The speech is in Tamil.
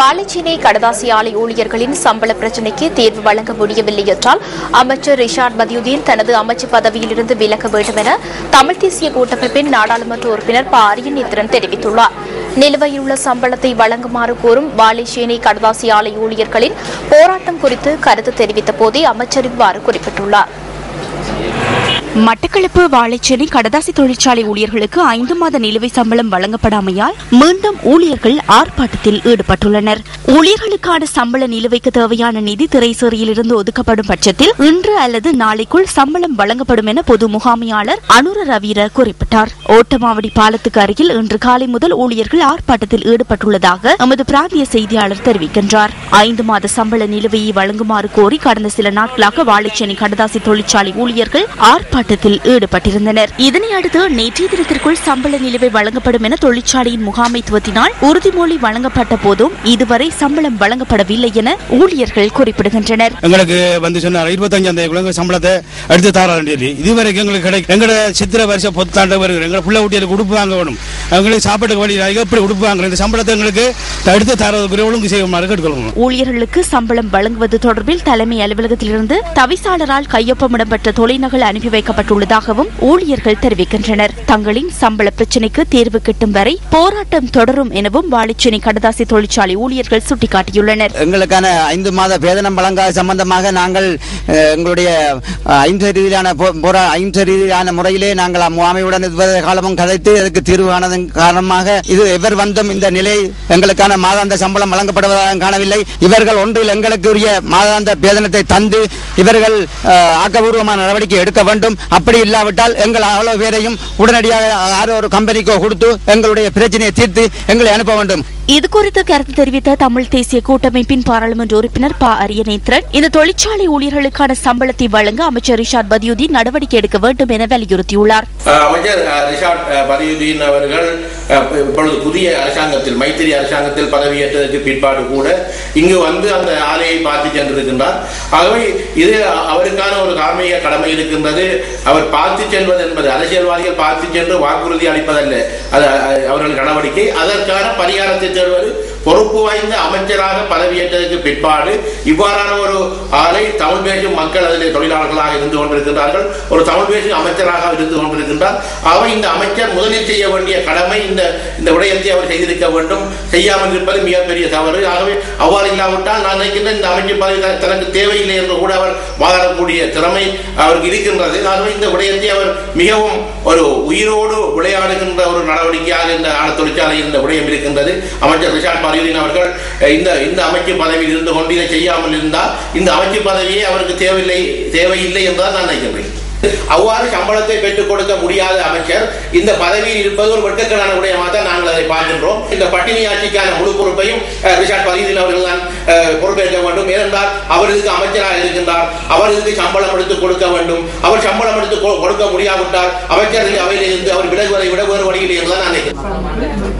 வாழைச்சேனை கடதாசி ஆலை ஊழியர்களின் சம்பள பிரச்சினைக்கு தீர்வு வழங்க முடியவில்லை என்றால் அமைச்சர் ரிஷாட் மதியுதீன் தனது அமைச்சு பதவியிலிருந்து விலக வேண்டும் என தமிழ் தேசிய கூட்டமைப்பின் நாடாளுமன்ற உறுப்பினர் ப. அரியநேத்திரன் தெரிவித்துள்ளார். நிலுவையில் உள்ள சம்பளத்தை வழங்குமாறு கோரும் வாழைச்சேனை கடதாசி ஆலை ஊழியர்களின் போராட்டம் குறித்து கருத்து தெரிவித்த போதே அமைச்சர் இவ்வாறு குறிப்பிட்டுள்ளார். மட்டக்களப்பு வாழைச்சேரி கடதாசி தொழிற்சாலை ஊழியர்களுக்கு ஐந்து மாத நிலுவை சம்பளம் வழங்கப்படாமையால் மீண்டும் ஊழியர்கள் ஆர்ப்பாட்டத்தில் ஈடுபட்டுள்ளனர். ஊழியர்களுக்கான சம்பள நிலுவைக்கு தேவையான நிதி திரைசேரியிலிருந்து ஒதுக்கப்படும் பட்சத்தில் இன்று அல்லது நாளைக்குள் சம்பளம் வழங்கப்படும் என பொது முகாமையாளர் அனுர ரவீர குறிப்பிட்டார். ஓட்டமாவடி பாலத்துக்கு அருகில் இன்று காலை முதல் ஊழியர்கள் ஆர்ப்பாட்டத்தில் ஈடுபட்டுள்ளதாக எமது பிராந்திய செய்தியாளர் தெரிவிக்கின்றார். ஐந்து மாத சம்பள நிலுவையை வழங்குமாறு கோரி கடந்த சில நாட்களாக வாழைச்சேனை கடதாசி தொழிற்சாலை ஊழியர்கள் ஆர்ப்பாட்டத்தில் ஈடுபட்டிருந்தனர். இதனை அடுத்து நேற்றைய தினத்திற்குள் சம்பள நிலுவை வழங்கப்படும் என தொழிற்சாலையின் முகாமைத்துவத்தினால் உறுதிமொழி வழங்கப்பட்ட போதும் இதுவரை சம்பளம் வழங்கப்படவில்லை என ஊழியர்கள் குறிப்பிடுகின்றனர். எங்களுக்கு வந்து சொன்னார் இருபத்தஞ்சாம் தேதி சம்பளத்தை எடுத்து தாரான்னு சொல்லி. இதுவரைக்கும் எங்களுக்கு கிடைக்கும் எங்களோட சித்திர வருஷம் பொத்தாண்டு வருகிற எங்களை பிள்ளை ஊட்டியலுக்கு உடுப்பு வாங்க வேணும். எங்களுக்கு சாப்பாட்டுக்கு வழி. எப்படி உடுப்பு வாங்குறோம் இந்த சம்பளத்தை எங்களுக்கு எடுத்து தரதுக்கு ஒழுங்கு செய்யுமாறு கேட்டுக்கொள்ளணும் ஊழியர்களுக்கு சம்பளம் வழங்குவது தொடர்பில் தலைமை அலுவலகத்திலிருந்து தவிசாளரால் கையொப்பமிடம் பெற்ற தொலைநகல் அனுப்பி வைக்கப்பட்டுள்ளதாகவும் ஊழியர்கள் தெரிவிக்கின்றனர். தங்களின் சம்பள பிரச்சினைக்கு தீர்வு கிட்டும் வரை போராட்டம் தொடரும் எனவும் வாழைச்சேனை கடதாசி தொழிற்சாலை ஊழியர்கள் சுட்டிக்காட்டியுள்ளனர். எங்களுக்கான ஐந்து மாத வேதனம் வழங்காத சம்பந்தமாக நாங்கள் எங்களுடைய ஐந்து ரீதியிலான ஐந்து ரீதியிலான முறையிலே நாங்கள் முகாமையுடன் காலமும் கதைத்து அதற்கு தீர்வு காரணமாக இது எவர் வந்தும் இந்த நிலை எங்களுக்கான மாதாந்த சம்பளம் வழங்கப்படுவதாக காணவில்லை. இவர்கள் ஒன்றில் எங்களுக்கு உரிய மாதாந்த வேதனத்தை தந்து இவர்கள் ஆக்கபூர்வமான நடவடிக்கை எடுக்க வேண்டும். அப்படி இல்லாவிட்டால் எங்கள் அவ்வளவு பேரையும் உடனடியாக யாரோ ஒரு கம்பெனிக்கோ கொடுத்து எங்களுடைய பிரச்சனையை தீர்த்து எங்களை அனுப்ப வேண்டும். இது குறித்து கருத்து தெரிவித்த தமிழ் தேசிய கூட்டமைப்பின் பாராளுமன்ற உறுப்பினர் ப. அரியநேத்திரன் இந்த தொழிற்சாலை ஊழியர்களுக்கான சம்பளத்தை வழங்க அமைச்சர் ரிஷாத் பதியுதீன் நடவடிக்கை எடுக்க வேண்டும் என வலியுறுத்தியுள்ளார். அமைச்சர் ரிஷாத் பதியுதீன் அவர்கள் இப்பொழுது புதிய அரசாங்கத்தில் மைத்திரி அரசாங்கத்தில் பதவியேற்றதற்கு பிற்பாடு கூட இங்கு வந்து அந்த ஆலையை பார்த்து சென்றிருக்கின்றார். ஆகவே இது அவருக்கான ஒரு தார்மீக கடமை இருக்கின்றது. அவர் பார்த்து செல்வது என்பது அரசியல்வாதிகள் பார்த்து சென்று வாக்குறுதி அளிப்பதல்ல. அது அவர்கள் நடவடிக்கை. அதற்கான பரிகாரத்தை January. பொறுப்பு வாய்ந்த அமைச்சராக பதவியேற்றதற்கு பிற்பாடு இவ்வாறான ஒரு ஆலை தமிழ் பேசும் மக்கள் அதில் தொழிலாளர்களாக இருந்து கொண்டிருக்கின்றார்கள். ஒரு தமிழ் பேசும் அமைச்சராக இருந்து கொண்டிருக்கின்றார். அவர் இந்த அமைச்சர் முதலில் செய்ய வேண்டிய கடமை இந்த இந்த விடயத்தை அவர் செய்திருக்க வேண்டும். செய்யாமல் இருப்பது மிகப்பெரிய தவறு. ஆகவே அவ்வாறு இல்லாவிட்டால் நான் நினைக்கின்ற இந்த அமைச்சர் பதவி தனக்கு தேவையில்லை என்று கூட அவர் வாதாடக்கூடிய திறமை அவருக்கு இருக்கின்றது. ஆகவே இந்த விடயத்தை அவர் மிகவும் ஒரு உயிரோடு விளையாடுகின்ற ஒரு நடவடிக்கையாக இந்த ஆன தொழிற்சாலையில் இந்த விடயம் இருக்கின்றது. அமைச்சர் ரிஷாட் பாரியுதீன் அவர்கள் இந்த இந்த அமைச்சு பதவியில் இருந்து கொண்டு இதை செய்யாமல் இருந்தால் இந்த அமைச்சு பதவியே அவருக்கு தேவையில்லை தேவையில்லை என்றுதான் நான் நினைக்கிறேன் அவ்வாறு சம்பளத்தை பெற்றுக் கொடுக்க முடியாத அமைச்சர் இந்த பதவியில் இருப்பது ஒரு வெட்கக்கேடான விடயமாக தான் நாங்கள் அதை பார்க்கின்றோம். இந்த பட்டினி ஆட்சிக்கான முழு பொறுப்பையும் ரிஷாட் பரீதீன் அவர்கள் தான் பொறுப்பேற்க வேண்டும். ஏனென்றால் அவர் இதுக்கு அமைச்சராக இருக்கின்றார். அவர் இதுக்கு சம்பளம் எடுத்து கொடுக்க வேண்டும். அவர் சம்பளம் எடுத்து கொடுக்க முடியாவிட்டால் அமைச்சர் அவையில் இருந்து அவர் விலகுவதை விட வேறு வழியில் என்று நான் நினைக்கிறேன்.